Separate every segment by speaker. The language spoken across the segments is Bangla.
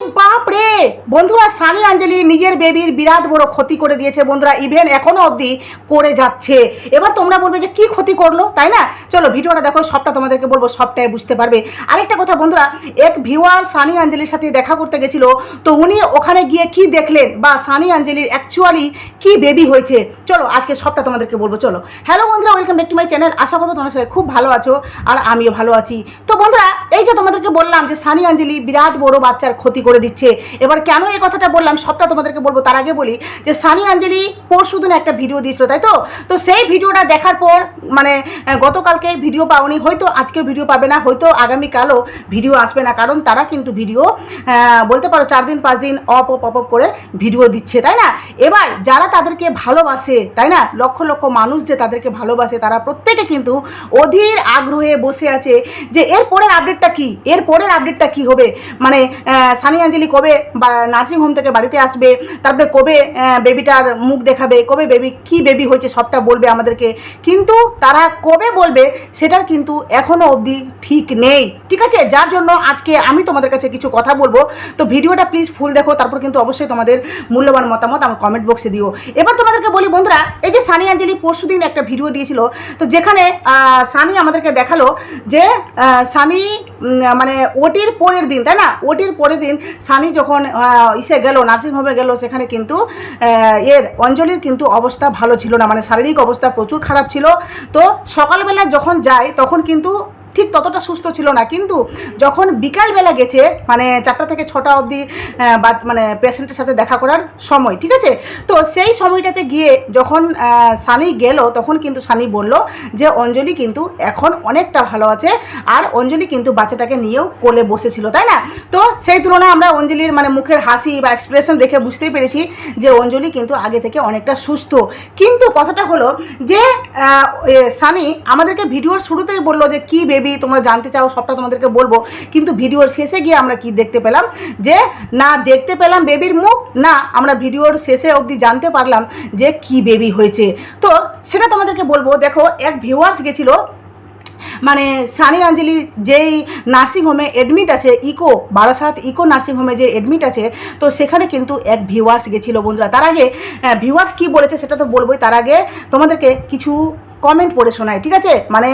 Speaker 1: বাপ রে বন্ধুরা, সানি আঞ্জলি নিজের বেবির বিরাট বড় ক্ষতি করে দিয়েছে বন্ধুরা। ইভেন এখনও অবধি করে যাচ্ছে। এবার তোমরা বলবে যে, কি ক্ষতি করল, তাই না? চলো, ভিডিওটা দেখো, সবটা তোমাদেরকে বলব, সবটাই বুঝতে পারবে। আরেকটা কথা বন্ধুরা, এক ভিউয়ার সানি আঞ্জলির সাথে দেখা করতে গেছিল, তো উনি ওখানে গিয়ে কি দেখলেন বা সানি আঞ্জলির অ্যাকচুয়ালি কি বেবি হয়েছে? চলো, আজকে সবটা তোমাদেরকে বলব, চলো। হ্যালো বন্ধুরা welcome back to my channel আশা করব তোমার সবাই খুব ভালো আছো, আর আমিও ভালো আছি। তো বন্ধুরা, এই যে তোমাদেরকে বললাম যে, সানি আঞ্জলি বিরাট বড় বাচ্চার ক্ষতি করে দিচ্ছে। এবার কেন এই কথাটা বললাম? সবটা তোমাদেরকে বলব। তার আগে বলি যে সানি আঞ্জলি পরশু দিন একটা ভিডিও দিয়েছিল, তাই তো? তো সেই ভিডিওটা দেখার পর মানে গতকালকে ভিডিও পাওনি। হয়তো আজকে ভিডিও পাবে না, হয়তো আগামীকালও ভিডিও আসবে না, কারণ তারা কিন্তু ভিডিও বলতে পারো চার দিন, পাঁচ দিন অপ অপ অপ করে ভিডিও দিচ্ছে, তাই না? এবার যারা তাদেরকে ভালোবাসে, তাই না? লক্ষ লক্ষ মানুষ যে তাদেরকে ভালোবাসে, তারা প্রত্যেকে কিন্তু অধীর আগ্রহে বসে আছে যে এর পরের আপডেটটা কি? এর পরের আপডেটটা কি হবে? মানে সানি আঞ্জলি কবে নার্সিংহোম থেকে বাড়িতে আসবে? তারপরে কবে বেবিটার মুখ দেখাবে? কবে বেবি কি বেবি হয়েছে সবটা বলবে আমাদেরকে? কিন্তু তারা কবে বলবে সেটার কিন্তু এখনও অবধি ঠিক নেই। ঠিক আছে? যার জন্য আজকে আমি তোমাদের কাছে কিছু কথা বলব। তো ভিডিওটা প্লিজ ফুল দেখো, তারপর কিন্তু অবশ্যই তোমাদের মূল্যবান মতামত আমার কমেন্ট বক্সে দিও। এবার তোমাদেরকে বলি বন্ধুরা, এই যে সানি আঞ্জলি পরশু দিন একটা ভিডিও দিয়েছিল। তো যেখানে সানি আমাদেরকে দেখাল যে সানি মানে ওটির পরের দিন, তাই না? ওটির পরের দিন সানি যখন ইসে গেল নার্সিংহোমে গেল, সেখানে কিন্তু এর অঞ্জলির কিন্তু অবস্থা ভালো ছিল না। মানে শারীরিক অবস্থা প্রচুর খারাপ ছিল। তো সকালবেলা যখন যায়, তখন কিন্তু ঠিক ততটা সুস্থ ছিল না। কিন্তু যখন বিকালবেলা গেছে মানে চারটা থেকে ছটা অবধি বা মানে পেশেন্টের সাথে দেখা করার সময়, ঠিক আছে? তো সেই সময়টাতে গিয়ে যখন সানি গেল, তখন কিন্তু সানি বলল যে, অঞ্জলি কিন্তু এখন অনেকটা ভালো আছে, আর অঞ্জলি কিন্তু বাচ্চাটাকে নিয়েও কোলে বসেছিল, তাই না? তো সেই তুলনায় আমরা অঞ্জলির মানে মুখের হাসি বা এক্সপ্রেশন দেখে বুঝতেই পেরেছি যে, অঞ্জলি কিন্তু আগে থেকে অনেকটা সুস্থ। কিন্তু কথাটা হলো যে সানি আমাদেরকে ভিডিওর শুরুতেই বলল যে, কি বেবি তোমরা জানতে চাও, সবটা তোমাদেরকে বলব। কিন্তু ভিডিওর শেষে গিয়ে আমরা কি দেখতে পেলাম? যে, না, দেখতে পেলাম বেবির মুখ, না, আমরা ভিডিওর শেষে অবধি জানতে পারলাম যে কি বেবি হয়েছে। তো, সেটা তোমাদেরকে বলব, দেখো, এক ভিউয়ার্স গেছিল মানে সানি আঞ্জলি যেই নার্সিংহোমে অ্যাডমিট আছে, ইকো, বারাসাত ইকো নার্সিংহোমে যে অ্যাডমিট আছে, তো সেখানে কিন্তু এক ভিউয়ার্স গেছিল বন্ধুরা। তার আগে ভিউয়ার্স কি বলেছে সেটা তো বলবোই। তার আগে তোমাদেরকে কিছু কমেন্ট পড়ে শোনায়, ঠিক আছে? মানে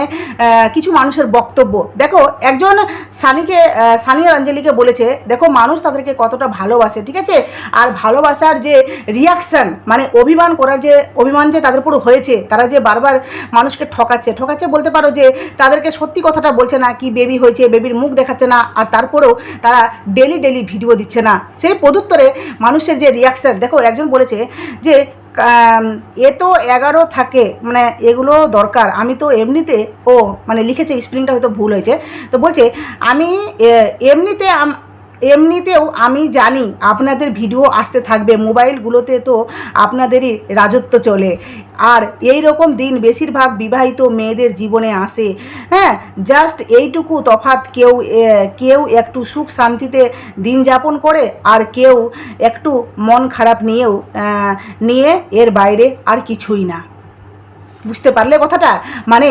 Speaker 1: কিছু মানুষের বক্তব্য। দেখো, একজন সানিকে সানি আর অঞ্জলিকে বলেছে, দেখো, মানুষ তাদেরকে কতটা ভালোবাসে, ঠিক আছে? আর ভালোবাসার যে রিয়াকশান মানে অভিমান করার যে, অভিমান যে তাদের উপর হয়েছে, তারা যে বারবার মানুষকে ঠকাচ্ছে ঠকাচ্ছে বলতে পারো যে, তাদেরকে সত্যি কথাটা বলছে না, কি বেবি হয়েছে বেবির মুখ দেখাচ্ছে না, আর তারপরেও তারা ডেলি ডেলি ভিডিও দিচ্ছে না। সেই প্রদুত্তরে মানুষের যে রিয়াকশান দেখো, একজন বলেছে যে এ তো এগারো থাকে মানে এগুলো দরকার। আমি তো এমনিতে, ও মানে লিখেছে স্প্রিংটা হয়তো ভুল হয়েছে। তো বলছে, আমি এমনিতে এমনিতেও আমি জানি আপনাদের ভিডিও আসতে থাকবে, মোবাইলগুলোতে তো আপনাদেরই রাজত্ব চলে। আর এই রকম দিন বেশিরভাগ বিবাহিত মেয়েদের জীবনে আসে। হ্যাঁ জাস্ট এইটুকু তফাৎ কেউ কেউ একটু সুখ শান্তিতে দিন যাপন করে আর কেউ একটু মন খারাপ নিয়েও নিয়ে এর বাইরে আর কিছুই না। বুঝতে পারলে কথাটা? মানে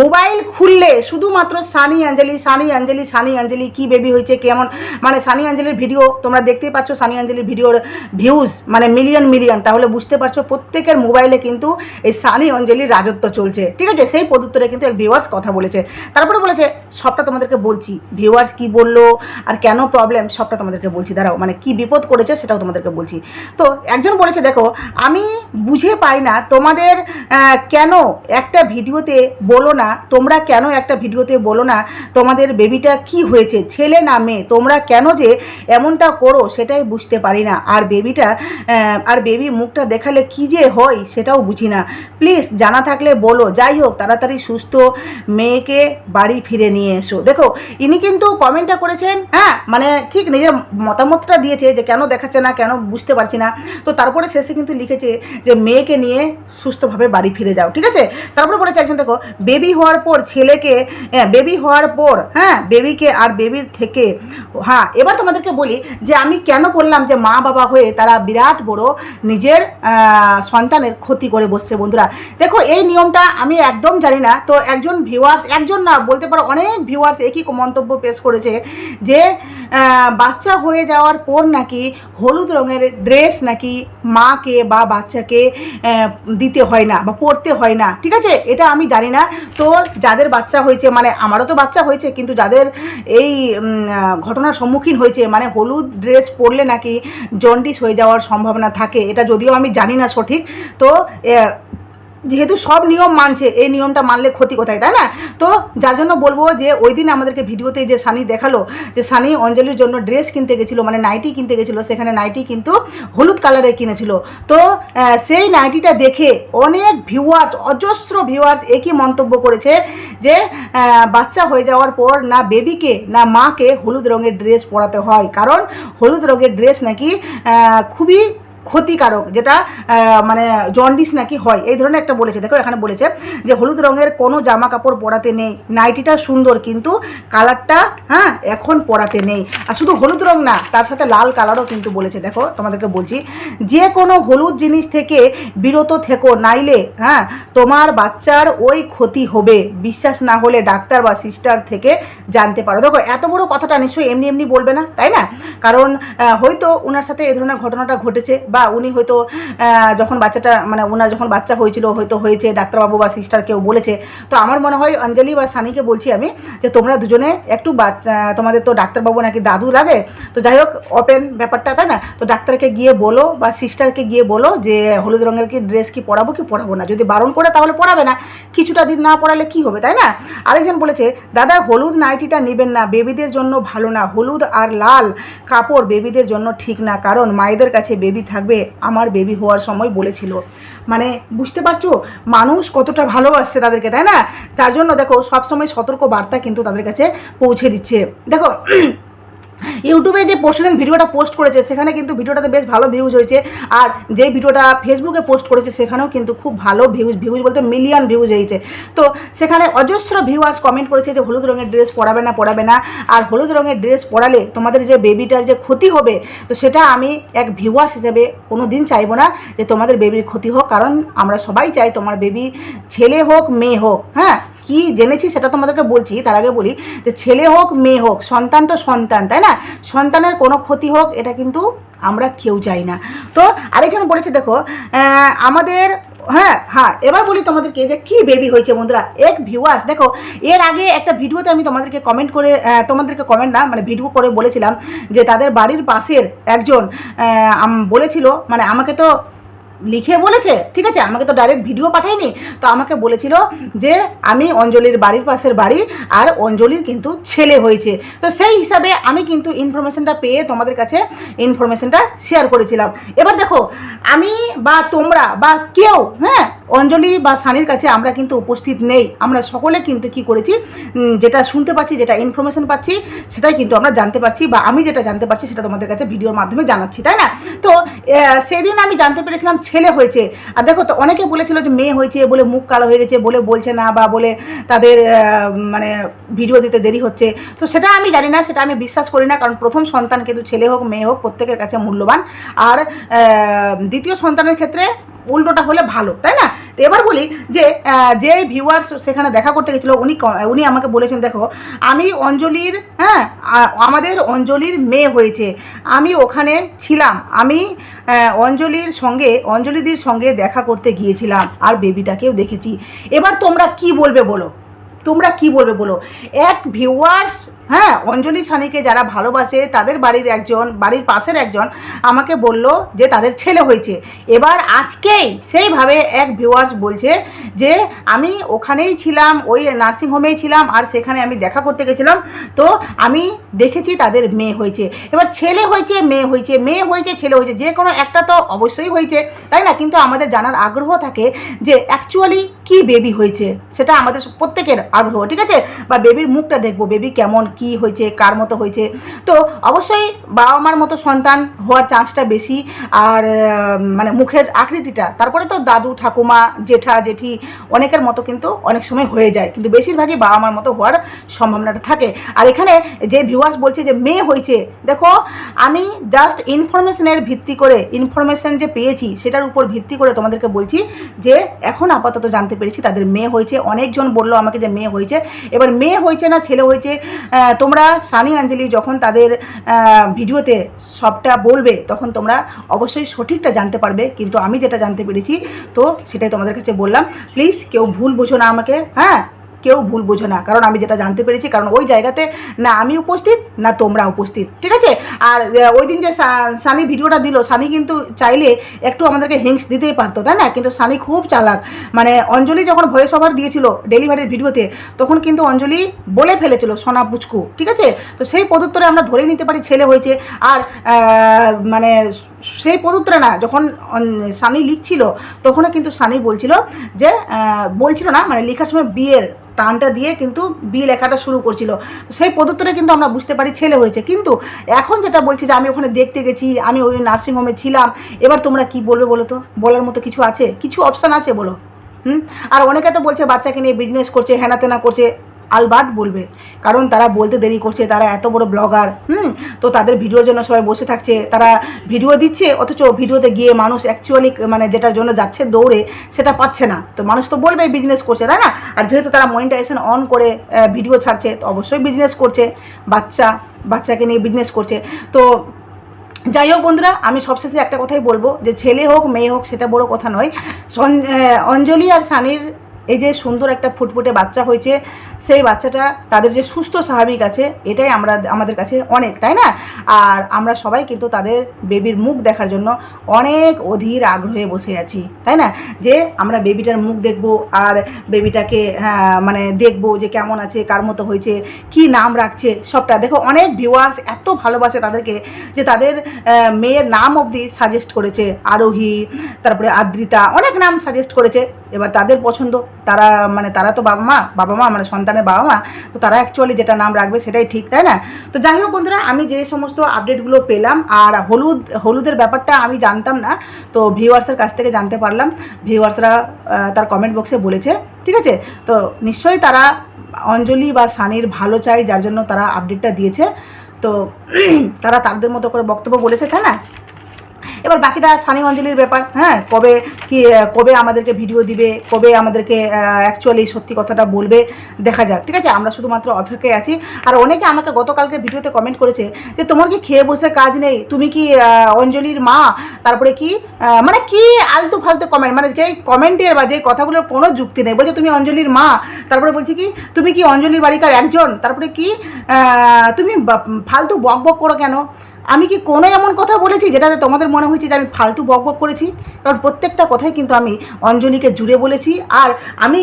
Speaker 1: মোবাইল খুললে শুধুমাত্র সানি অঞ্জলি সানি অঞ্জলি সানি অঞ্জলি কি বেবি হয়েছে, কেমন? মানে সানি অঞ্জলির ভিডিও তোমরা দেখতেই পাচ্ছ সানি অঞ্জলির ভিডিওর ভিউজ মানে মিলিয়ন মিলিয়ন তাহলে বুঝতে পারছ প্রত্যেকের মোবাইলে কিন্তু এই সানি অঞ্জলির রাজত্ব চলছে। ঠিক আছে? সেই পদুত্তরে কিন্তু এক ভিউয়ার্স কথা বলেছে। তারপরে বলেছে, সবটা তোমাদেরকে বলছি। ভিউয়ার্স কি বলল আর কেন প্রবলেম সবটা তোমাদেরকে বলছি। দাঁড়াও মানে কি বিপদ করেছে সেটাও তোমাদেরকে বলছি। তো একজন বলেছে, দেখো, আমি বুঝে পাই না তোমাদের কেন একটা ভিডিওতে বলো না? তোমরা কেন একটা ভিডিওতে বলো না তোমাদের বেবিটা কি হয়েছে? ছেলে না মেয়ে, তোমরা কেন যে এমনটা করো সেটাই বুঝতে পারি না। আর বেবিটা আর বেবির মুখটা দেখালে কি যে হয় সেটাও বুঝি না। প্লিজ জানা থাকলে বলো। যাই হোক, তাড়াতাড়ি সুস্থ মেয়েকে বাড়ি ফিরে নিয়ে এসো। দেখো, ইনি কিন্তু কমেন্টটা করেছেন হ্যাঁ মানে ঠিক নিজের মতামতটা দিয়েছে যে কেন দেখাচ্ছে না, কেন বুঝতে পারছি না। তো তারপরে শেষে কিন্তু লিখেছে যে মেয়েকে নিয়ে সুস্থভাবে বাড়ি ফিরে যাও, ঠিক আছে? তারপরে বলেছে একজন, দেখো বেবি হওয়ার পর ছেলেকে বেবি হওয়ার পর হ্যাঁ বেবিকে আর বেবির থেকে হ্যাঁ এবার তোমাদেরকে বলি যে আমি কেন বললাম যে মা বাবা হয়ে তারা বিরাট বড় নিজের সন্তানের ক্ষতি করে বসছে বন্ধুরা। দেখো, এই নিয়মটা আমি একদম জানি না। তো একজন ভিউয়ার্স একজন না, বলতে পারো অনেক ভিউয়ার্স একই মন্তব্য পেশ করেছে যে বাচ্চা হয়ে যাওয়ার পর নাকি হলুদ রঙের ড্রেস নাকি মাকে বা বাচ্চাকে দিতে হয় না বা পরতে হয় না, ঠিক আছে? এটা আমি জানি না। তো যাদের বাচ্চা হয়েছে মানে আমারও তো বাচ্চা হয়েছে, কিন্তু যাদের এই ঘটনার সম্মুখীন হয়েছে মানে হলুদ ড্রেস পরলে নাকি জন্ডিস হয়ে যাওয়ার সম্ভাবনা থাকে, এটা যদিও আমি জানি না সঠিক। তো যেহেতু সব নিয়ম মানছে, এই নিয়মটা মানলে ক্ষতি কোথায়, তাই না? তো যার জন্য বলব যে, ওই দিন আমাদেরকে ভিডিওতে যে সানি দেখাল, যে সানি অঞ্জলির জন্য ড্রেস কিনতে গেছিল মানে নাইটি কিনতে গেছিল, সেখানে নাইটি কিন্তু হলুদ কালারে কিনেছিল। তো সেই নাইটিটা দেখে অনেক ভিউয়ার্স অজস্র ভিউয়ার্স একই মন্তব্য করেছে যে বাচ্চা হয়ে যাওয়ার পর না বেবিকে, না মাকে হলুদ রঙের ড্রেস পরাতে হয়। কারণ হলুদ রঙের ড্রেস নাকি খুবই ক্ষতিকারক, যেটা মানে জন্ডিস নাকি হয়, এই ধরনের একটা বলেছে। দেখো, এখানে বলেছে যে হলুদ রঙের কোনো জামা কাপড় পরাতে নেই। নাইটিটা সুন্দর, কিন্তু কালারটা হ্যাঁ এখন পরাতে নেই। আর শুধু হলুদ রং না, তার সাথে লাল কালারও কিন্তু বলেছে। দেখো, তোমাদেরকে বলছি, যে কোনো হলুদ জিনিস থেকে বিরত থেকো, নাইলে হ্যাঁ তোমার বাচ্চার ওই ক্ষতি হবে। বিশ্বাস না হলে ডাক্তার বা সিস্টার থেকে জানতে পারো। দেখো, এত বড় কথাটা নিশ্চয়ই এমনি এমনি বলবে না, তাই না? কারণ হয়তো ওনার সাথে এই ধরনের ঘটনাটা ঘটেছে বা উনি হয়তো যখন বাচ্চাটা মানে ওনার যখন বাচ্চা হয়েছিল, হয়তো হয়েছে, ডাক্তারবাবু বা সিস্টার কেউ বলেছে। তো আমার মনে হয় অঞ্জলি বা সানিকে বলছি আমি যে তোমরা দুজনে একটু বাচ্চা, তোমাদের তো ডাক্তারবাবু নাকি দাদু লাগে। তো যাই হোক ওপেন ব্যাপারটা, তাই না? তো ডাক্তারকে গিয়ে বলো বা সিস্টারকে গিয়ে বলো যে হলুদ রঙের কি ড্রেস কি পরাবো কি পরাবো না। যদি বারণ করে তাহলে পরাবে না। কিছুটা দিন না পড়ালে কি হবে, তাই না? আরেকজন বলেছে, দাদা, হলুদ নাইটিটা নেবেন না। বেবিদের জন্য ভালো না। হলুদ আর লাল কাপড় বেবিদের জন্য ঠিক না। কারণ মায়েদের কাছে বেবি থাকবে আমার বেবি হওয়ার সময় বলেছিল। মানে বুঝতে পারছ? মানুষ কতটা ভালোবাসছে তাদেরকে, তাই না? তার জন্য দেখো সবসময় সতর্ক বার্তা কিন্তু তাদের কাছে পৌঁছে দিচ্ছে। দেখো ইউটিউবে যে পরশুদিন ভিডিওটা পোস্ট করেছে, সেখানে কিন্তু ভিডিওটাতে বেশ ভালো ভিউজ হয়েছে। আর যে ভিডিওটা ফেসবুকে পোস্ট করেছে, সেখানেও কিন্তু খুব ভালো ভিউজ ভিউজ বলতে মিলিয়ন ভিউজ হয়েছে। তো সেখানে অজস্র ভিউয়ার্স কমেন্ট করেছে যে, হলুদ রঙের ড্রেস পরাবে না পরাবে না। আর হলুদ রঙের ড্রেস পরালে তোমাদের যে বেবিটার যে ক্ষতি হবে, তো সেটা আমি এক ভিউয়ার্স হিসেবে কোনো দিন চাইব না যে তোমাদের বেবির ক্ষতি হোক। কারণ আমরা সবাই চাই তোমার বেবি ছেলে হোক, মেয়ে হোক হ্যাঁ? কি জেনেছি সেটা তোমাদেরকে বলছি, তার আগে বলি যে ছেলে হোক, মেয়ে হোক, সন্তান তো সন্তান, তাই না? সন্তানের কোনো ক্ষতি হোক, এটা কিন্তু আমরা কেউ চাই না। তো আরেকজন বলেছে, দেখো আমাদের হ্যাঁ হ্যাঁ এবার বলি তোমাদেরকে যে কি বেবি হয়েছে বন্ধুরা। এক ভিউয়ার্স দেখো, এর আগে একটা ভিডিওতে আমি তোমাদেরকে কমেন্ট করে তোমাদেরকে কমেন্ট না মানে ভিডিও করে বলেছিলাম যে তাদের বাড়ির পাশের একজন বলেছিল মানে আমাকে তো লিখে বলেছে, ঠিক আছে, আমাকে তো ডাইরেক্ট ভিডিও পাঠায়নি, তো আমাকে বলেছিল যে আমি অঞ্জলির বাড়ির পাশের বাড়ি আর অঞ্জলির কিন্তু ছেলে হয়েছে। তো সেই হিসাবে আমি কিন্তু ইনফরমেশনটা পেয়ে তোমাদের কাছে ইনফরমেশনটা শেয়ার করেছিলাম। এবার দেখো, আমি বা তোমরা বা কেউ হ্যাঁ অঞ্জলি বা সানির কাছে আমরা কিন্তু উপস্থিত নেই। আমরা সকলে কিন্তু কি করেছি যেটা শুনতে পাচ্ছি, যেটা ইনফরমেশন পাচ্ছি, সেটাই কিন্তু আমরা জানতে পারছি বা আমি যেটা জানতে পারছি সেটা তোমাদের কাছে ভিডিওর মাধ্যমে জানাচ্ছি, তাই না? তো সেদিন আমি জানতে পেরেছিলাম ছেলে হয়েছে। আর দেখো তো, অনেকে বলেছিল যে মেয়ে হয়েছে বলে মুখ কালো হয়ে গেছে বলে বলছে না বা বলে তাদের মানে ভিডিও দিতে দেরি হচ্ছে। তো সেটা আমি জানি না, সেটা আমি বিশ্বাস করি না, কারণ প্রথম সন্তান কিন্তু ছেলে হোক, মেয়ে হোক, প্রত্যেকের কাছে মূল্যবান। আর দ্বিতীয় সন্তানের ক্ষেত্রে উল্টোটা হলে ভালো, তাই না? তো এবার বলি যে যে ভিউয়ার্স সেখানে দেখা করতে গেছিল, উনি উনি আমাকে বলেছেন, দেখো, আমি অঞ্জলির হ্যাঁ আমাদের অঞ্জলির মেয়ে হয়েছে, আমি ওখানে ছিলাম, আমি অঞ্জলির সঙ্গে, অঞ্জলিদির সঙ্গে দেখা করতে গিয়েছিলাম, আর বেবিটাকেও দেখেছি। এবার তোমরা কি বলবে বলো? তোমরা কি বলবে বলো? এক ভিউয়ার্স হ্যাঁ অঞ্জলি সানিকে যারা ভালোবাসে, তাদের বাড়ির একজন, বাড়ির পাশের একজন আমাকে বলল যে তাদের ছেলে হয়েছে। এবার আজকেই সেইভাবে এক ভিউয়ার্স বলছে যে, আমি ওখানেই ছিলাম, ওই নার্সিংহোমেই ছিলাম, আর সেখানে আমি দেখা করতে গেছিলাম। তো আমি দেখেছি তাদের মেয়ে হয়েছে। এবার ছেলে হয়েছে, মেয়ে হয়েছে মেয়ে হয়েছে, ছেলে হয়েছে, যে কোনো একটা তো অবশ্যই হয়েছে, তাই না? কিন্তু আমাদের জানার আগ্রহ থাকে যে অ্যাকচুয়ালি কি বেবি হয়েছে? সেটা আমাদের প্রত্যেকের আগ্রহ, ঠিক আছে? বা বেবির মুখটা দেখব বেবি কেমন কি হয়েছে, কার মতো হয়েছে। তো অবশ্যই বাবা মার মতো সন্তান হওয়ার চান্সটা বেশি। আর মানে মুখের আকৃতিটা, তারপরে তো দাদু, ঠাকুমা, জেঠা, জেঠি, অনেকের মতো কিন্তু অনেক সময় হয়ে যায়। কিন্তু বেশিরভাগই বাবা মার মতো হওয়ার সম্ভাবনাটা থাকে। আর এখানে যে ভিউয়ার্স বলছে যে, মেয়ে হয়েছে। দেখো, আমি জাস্ট ইনফরমেশনের ভিত্তি করে ইনফরমেশন যে পেয়েছি, সেটার উপর ভিত্তি করে তোমাদেরকে বলছি যে, এখন আপাতত জানতে পেরেছি তাদের মেয়ে হয়েছে। অনেকজন বলল আমাকে যে মেয়ে হয়েছে। এবার মেয়ে হয়েছে না ছেলে হয়েছে তোমরা সানি আঞ্জলি যখন তাদের ভিডিওতে সবটা বলবে, তখন তোমরা অবশ্যই সঠিকটা জানতে পারবে। কিন্তু আমি যেটা জানতে পেরেছি, তো সেটাই তোমাদের কাছে বললাম। প্লিজ কেউ ভুল বোঝো না আমাকে হ্যাঁ? কেউ ভুল বোঝো না। কারণ আমি যেটা জানতে পেরেছি, কারণ ওই জায়গাতে না আমি উপস্থিত, না তোমরা উপস্থিত। ঠিক আছে? আর ওই দিন যে সানি ভিডিওটা দিল, সানি কিন্তু চাইলে একটু আমাদেরকে হিংস দিতেই পারতো, তাই না? কিন্তু সানি খুব চালাক। মানে অঞ্জলি যখন ভয়েস ওভার দিয়েছিল ডেলিভারির ভিডিওতে, তখন কিন্তু অঞ্জলি বলে ফেলেছিল সোনা পুচকু। ঠিক আছে? তো সেই পদুত্তরে আমরা ধরে নিতে পারি ছেলে হয়েছে। আর মানে সেই পদুত্তরে না, যখন সানি লিখছিল, তখনও কিন্তু সানি বলছিল যে বলছিল না মানে লেখার সময় বিয়ের টানটা দিয়ে কিন্তু বি লেখাটা শুরু করছিল। সেই পদুত্তরে কিন্তু আমরা বুঝতে পারি ছেলে হয়েছে। কিন্তু এখন যেটা বলছি যে, আমি ওখানে দেখতে গেছি, আমি ওই নার্সিংহোমে ছিলাম, এবার তোমরা কি বলবে বলো তো? বলার মতো কিছু আছে? কিছু অপশান আছে বলো? হুম? আর অনেকে তো বলছে, বাচ্চাকে নিয়ে বিজনেস করছে হেনা তেনা করছে। আলবার্ট বলবে। কারণ তারা বলতে দেরি করছে, তারা এত বড় ব্লগার, হুম? তো তাদের ভিডিওর জন্য সবাই বসে থাকছে। তারা ভিডিও দিচ্ছে, অথচ ভিডিওতে গিয়ে মানুষ অ্যাকচুয়ালি মানে যেটার জন্য যাচ্ছে দৌড়ে, সেটা পাচ্ছে না। তো মানুষ তো বলবে বিজনেস করছে, তাই না? আর যেহেতু তারা মনিটাইজেশন অন করে ভিডিও ছাড়ছে, তো অবশ্যই বিজনেস করছে। বাচ্চা, বাচ্চাকে নিয়ে বিজনেস করছে। তো যাই হোক বন্ধুরা, আমি সবশেষে একটা কথাই বলব, যে ছেলে হোক, মেয়ে হোক, সেটা বড় কথা নয়। অঞ্জলি আর সানির এই যে সুন্দর একটা ফুটফুটে বাচ্চা হয়েছে সেই বাচ্চাটা তাদের যে সুস্থ স্বাভাবিক আছে এটাই আমরা আমাদের কাছে অনেক তাই না? আর আমরা সবাই কিন্তু তাদের বেবির মুখ দেখার জন্য অনেক অধীর আগ্রহে বসে আছি তাই না? যে আমরা বেবিটার মুখ দেখব আর বেবিটাকে হ্যাঁ, মানে দেখব যে কেমন আছে কার মতো হয়েছে কি নাম রাখছে সবটা। দেখো অনেক ভিউয়ার্স এত ভালোবাসে তাদেরকে যে তাদের মেয়ের নাম অবধি সাজেস্ট করেছে আরোহী তারপরে আদ্রিতা অনেক নাম সাজেস্ট করেছে। এবার তাদের পছন্দ, তারা মানে তারা তো বাবা মা বাবা মা মানে সন্তানের বাবা মা, তো তারা অ্যাকচুয়ালি যেটা নাম রাখবে সেটাই ঠিক, তাই না? তো যাই হোক বন্ধুরা, আমি যে সমস্ত আপডেটগুলো পেলাম, আর হলুদ, হলুদের ব্যাপারটা আমি জানতাম না, তো ভিউয়ার্সের কাছ থেকে জানতে পারলাম। ভিউয়ার্সরা তার কমেন্ট বক্সে বলেছে, ঠিক আছে? তো নিশ্চয়ই তারা অঞ্জলি বা সানির ভালো চাই, যার জন্য তারা আপডেটটা দিয়েছে। তো তারা তাদের মতো করে বক্তব্য বলেছে, তাই না? এবার বাকিটা সানি অঞ্জলির ব্যাপার হ্যাঁ কবে কি কবে আমাদেরকে ভিডিও দিবে, কবে আমাদেরকে অ্যাকচুয়ালি সত্যি কথাটা বলবে, দেখা যাক, ঠিক আছে? আমরা শুধুমাত্র অপেক্ষায় আছি। আর অনেকে আমাকে গতকালকে ভিডিওতে কমেন্ট করেছে যে, তোমার কি খেয়ে বসে কাজ নেই? তুমি কি অঞ্জলির মা? তারপরে কি মানে কি আলতু ফালতু কমেন্ট মানে যে কমেন্টের বা যে কথাগুলোর কোনো যুক্তি নেই। বলছে, তুমি অঞ্জলির মা? তারপরে বলছি কি, তুমি কি অঞ্জলির বাড়িকার একজন? তারপরে কি তুমি ফালতু বক বক করো কেন? আমি কি কোনো এমন কথা বলেছি যেটাতে তোমাদের মনে হয়েছে যে আমি ফালতু বক বক করেছি? কারণ প্রত্যেকটা কথাই কিন্তু আমি অঞ্জলিকে জুড়ে বলেছি। আর আমি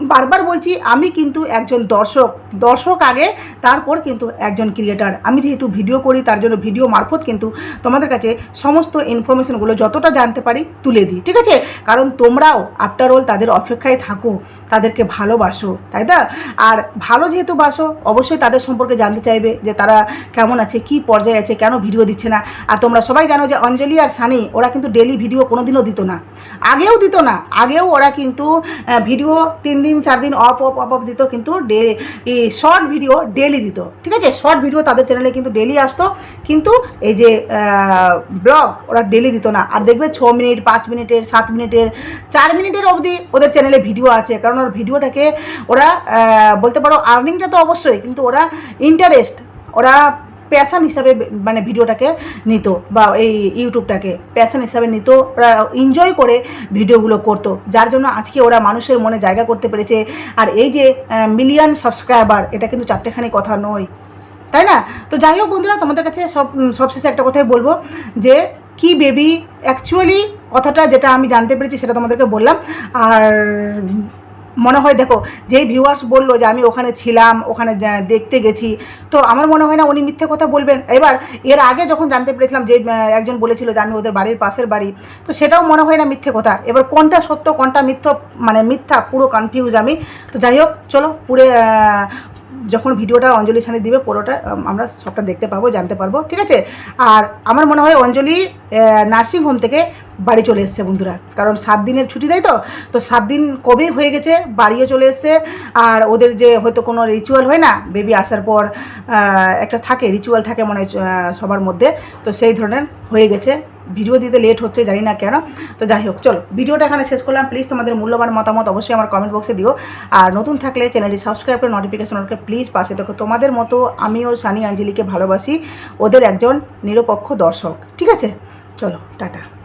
Speaker 1: বারবার বলছি, আমি কিন্তু একজন দর্শক। দর্শক আগে, তারপর কিন্তু একজন ক্রিয়েটার। আমি যেহেতু ভিডিও করি, তার জন্য ভিডিও মারফত কিন্তু তোমাদের কাছে সমস্ত ইনফরমেশনগুলো যতটা জানতে পারি তুলে দিই, ঠিক আছে? কারণ তোমরাও আফটার অল তাদের অপেক্ষায় থাকো, তাদেরকে ভালোবাসো, তাই না? আর ভালো যেহেতু বাসো, অবশ্যই তাদের সম্পর্কে জানতে চাইবে যে তারা কেমন আছে, কি পর্যায়ে আছে, কেন ভিডিও দিচ্ছে না। আর তোমরা সবাই জানো যে অঞ্জলি আর সানি, ওরা কিন্তু ডেলি ভিডিও কোনোদিনও দিত না। আগেও দিত না, আগেও ওরা কিন্তু ভিডিও তিন দিন চার দিন অফ অফ অফ অফ দিত কিন্তু ডে শর্ট ভিডিও ডেলি দিত। ঠিক আছে? শর্ট ভিডিও তাদের চ্যানেলে কিন্তু ডেলি আসতো। কিন্তু এই যে ব্লগ ওরা ডেলি দিত না। আর দেখবে ছ মিনিট, পাঁচ মিনিটের, সাত মিনিটের, চার মিনিটের অবধি ওদের চ্যানেলে ভিডিও আছে। কারণ ওর ভিডিওটাকে ওরা বলতে পারো আর্নিংটা তো অবশ্যই, কিন্তু ওরা ইন্টারেস্ট ওরা প্যাশন হিসাবে মানে ভিডিওটাকে নিত বা এই ইউটিউবটাকে প্যাশান হিসাবে নিত, ওরা এনজয় করে ভিডিওগুলো করতো, যার জন্য আজকে ওরা মানুষের মনে জায়গা করতে পেরেছে। আর এই যে মিলিয়ন সাবস্ক্রাইবার এটা কিন্তু চারটেখানি কথা নয়, তাই না? তো যাই হোক বন্ধুরা, তোমাদের কাছে সব সবশেষে একটা কথাই বলব, যে কি বেবি অ্যাকচুয়ালি কথাটা যেটা আমি জানতে পেরেছি সেটা তোমাদেরকে বললাম। আর মনে হয় দেখো, যেই ভিউয়ার্স বলল যে আমি ওখানে ছিলাম, ওখানে দেখতে গেছি, তো আমার মনে হয় না উনি মিথ্যে কথা বলবেন। এবার এর আগে যখন জানতে পেরেছিলাম যে একজন বলেছিল যে আমি ওদের বাড়ির পাশের বাড়ি, তো সেটাও মনে হয় না মিথ্যে কথা। এবার কোনটা সত্য, কোনটা মিথ্য মানে মিথ্যা, পুরো কনফিউজ আমি। তো যাই হোক, চলো, পুরে যখন ভিডিওটা অঞ্জলির সামনে দিবে, পুরোটা আমরা সবটা দেখতে পাবো, জানতে পারব, ঠিক আছে? আর আমার মনে হয় অঞ্জলি নার্সিং হোম থেকে বাড়ি চলে এসছে বন্ধুরা। কারণ সাত দিনের ছুটি দেয় তো? তো সাত দিন কবেই হয়ে গেছে, বাড়িও চলে এসছে। আর ওদের যে হয়তো কোনো রিচুয়াল হয় না বেবি আসার পর একটা থাকে রিচুয়াল থাকে মনে সবার মধ্যে। তো সেই ধরনের হয়ে গেছে। ভিডিও দিতে লেট হচ্ছে, জানি না কেন। তো যাই হোক, চলো, ভিডিওটা এখানে শেষ করলাম। প্লিজ তোমাদের মূল্যবান মতামত অবশ্যই আমার কমেন্ট বক্সে দিও। আর নতুন থাকলে চ্যানেলটি সাবস্ক্রাইব করে নোটিফিকেশন ওকে প্লিজ পাশে দেখো তোমাদের মতো আমিও সানি আঞ্জলিকে ভালোবাসি, ওদের একজন নিরপেক্ষ দর্শক। ঠিক আছে? চলো, টাটা।